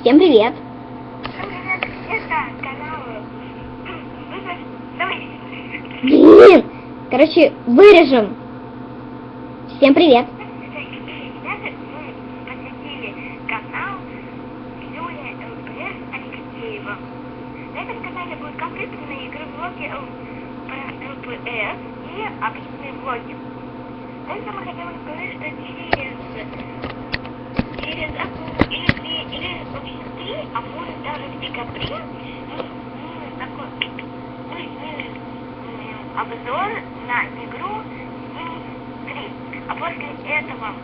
Всем привет. Это. Всем привет. Посетили канал канале будут компьютерные игры, влоги ЛПС и обычные влоги. Также мы хотим сказать, что через через одну или две, или вообще три, а может даже в декабре мы, мы такой мы обзор на игру 3. А после этого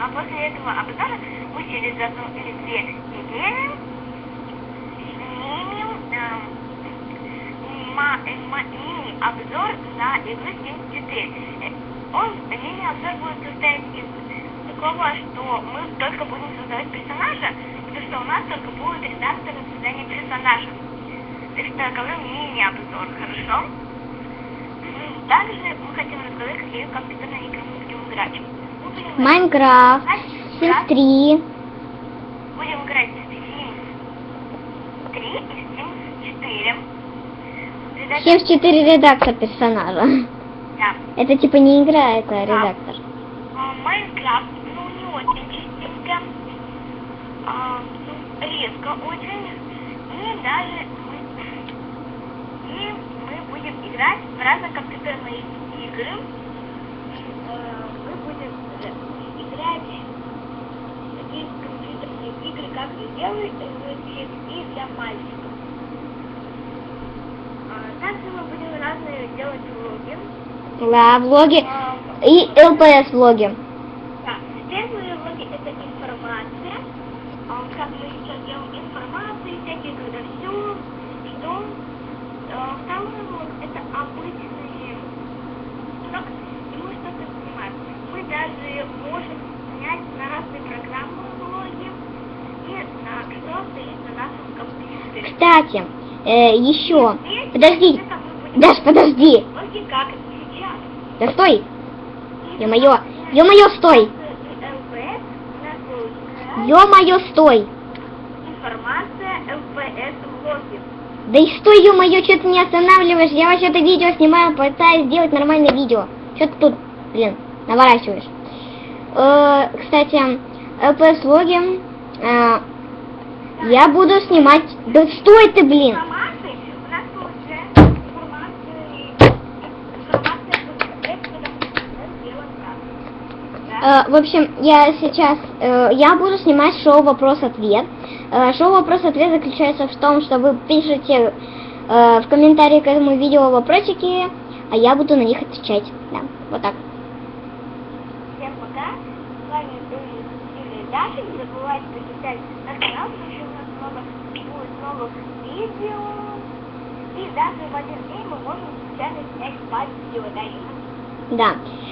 а после этого обзора мы через одну или две недели снимем эм, мини-обзор на игру Sims 4. Э, Он, мини-обзор будет состоять из такого, что мы только будем создавать персонажа, что у нас только будет редактор создания персонажа. Так что говорю мини-обзор, хорошо? М, Также мы хотим рассказать, какие компьютерные игры мы будем играть. Майнкрафт. Sims 3. Будем играть в Sims 3 и Sims 4. Редактор- Sims 4 редактор персонажа. Да. Это типа не игра, это редактор. А, Майнкрафт, ну, не очень частенько. Редко очень. И даже мы... И мы будем играть в разные компьютерные игры. Э, Мы будем э, играть в такие компьютерные игры, как делают и для мальчиков. А, Также мы будем разные делать влоги. Да, влоги. А, И ЛПС влоги. да, первые влоги это информация. А вот как мы сейчас делаем информацию, всякие, когда все, что. А, второй влог это обычные влог, и мы что-то снимаем. Мы даже можем снять на разные программы влоги и на что стоит на нашем компьютере. Кстати, э, еще. Здесь Подожди. Даш, подожди. влоги как сейчас. Да стой. Ё-моё. Ё-моё, стой. ЛПС у нас будет Ё-моё, стой. информация ЛПС влоги. Да и стой, ё-моё, что ты не останавливаешь? Я вообще-то видео снимаю, пытаюсь сделать нормальное видео. Что ты тут, блин, наворачиваешь? Э, кстати, ЛПС влоги э, я буду снимать... Да стой ты, блин. Информации у нас уже информация информация Э, в общем, я сейчас, э, я буду снимать шоу «Вопрос-ответ». Э, шоу «Вопрос-ответ» заключается в том, что вы пишете э, в комментарии к этому видео вопросики, а я буду на них отвечать. Да, вот так. Всем пока. С вами были Юлия Даша. Не забывайте посещать наш канал, потому что у нас много будет новых видео. И даже в один день мы можем случайно снять два видео, да, Ирина? Да.